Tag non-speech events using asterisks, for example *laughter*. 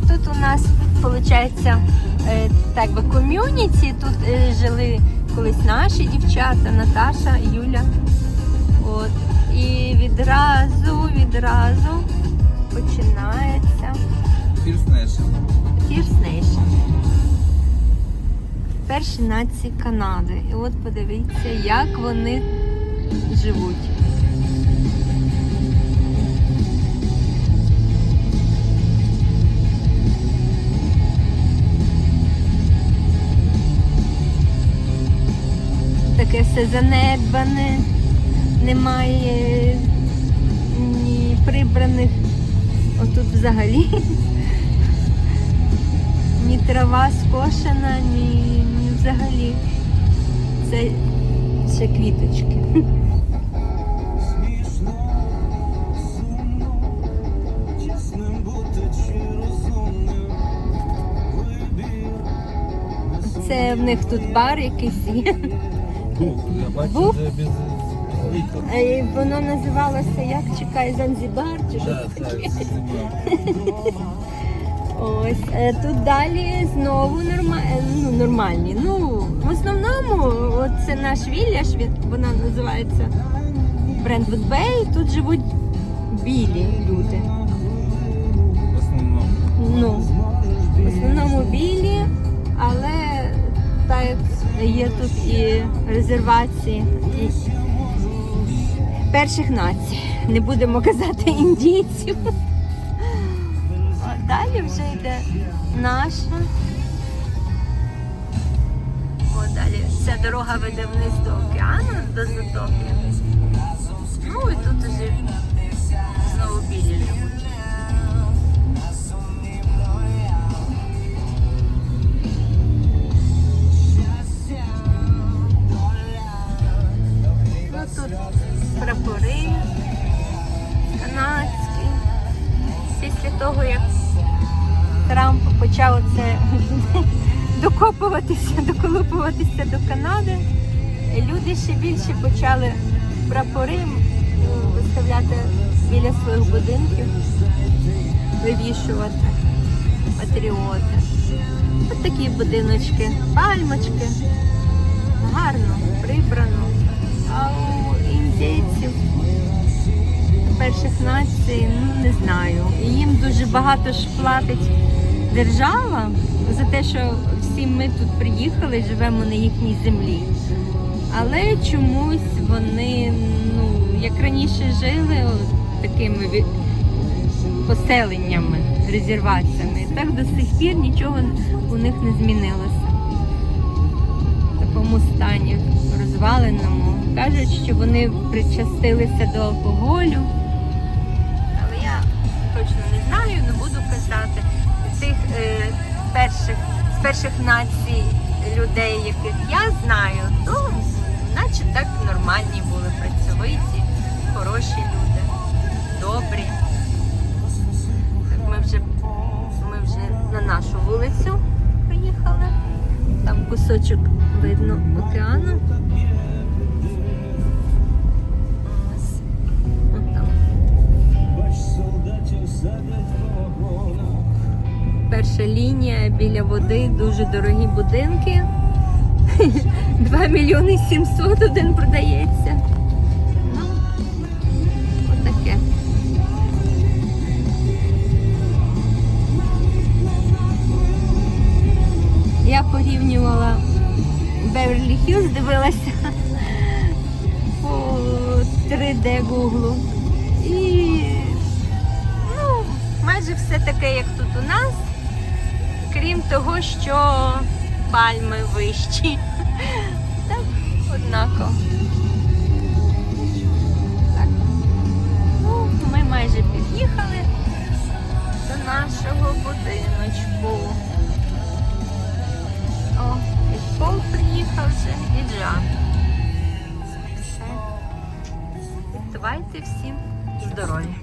тут у нас виходить так би ком'юніті. Тут е, жили колись наші дівчата, Наташа, Юля. От. І відразу, відразу починається Nation. Перші нації Канади. І от подивіться, як вони живуть. Таке все занедбане, немає ні прибраних. Отут взагалі ні трава скошена, ні, ні взагалі. Це ще квіточки. Це в них тут бар якийсь є. Літер. Е, Воно називалося як чекай Занзібар чи щось Так, так, таке. Ось е, тут далі знову норма... е, ну, нормальні. Ну, в основному, це наш Вілляш, вона називається Брендвуд Бей. Тут живуть білі люди. Тут і резервації і перших націй. Не будемо казати індійців. Далі вже йде наша. О, далі ця дорога веде вниз до океану, до затоки. Того, як Трамп почав це *laughs* докопуватися, доколупуватися до Канади, люди ще більше почали прапори виставляти біля своїх будинків, вивішувати патріоти. Ось такі будиночки, пальмочки. Гарно, прибрано. А у індійців перших націй, ну не знаю. Їм дуже багато ж платить держава за те, що всі ми тут приїхали, живемо на їхній землі. Але чомусь вони, ну, як раніше жили, такими ві- поселеннями, резерваціями, так до сих пір нічого у них не змінилося в такому стані розваленому. Кажуть, що вони причастилися до алкоголю. Точно не знаю, не буду казати. Цих е, перших, з перших націй людей, яких я знаю, то наче так нормальні були, працьовиті, хороші люди, добрі. Ми вже, ми вже на нашу вулицю приїхали. Там кусочок видно океану. Перша лінія біля води, дуже дорогі будинки. *laughs* 2 мільйони 700 один продається. Ну, отаке. Я порівнювала Беверлі Хілз, дивилася *laughs* по 3D Гуглу. І ну, майже все таке, як тут у нас, крім того, що пальми вищі. Так, однаково. Так. Ну, ми майже під'їхали до нашого будиночку. О, і Пол приїхав вже, і Джан. Все. Давайте всім здоров'я.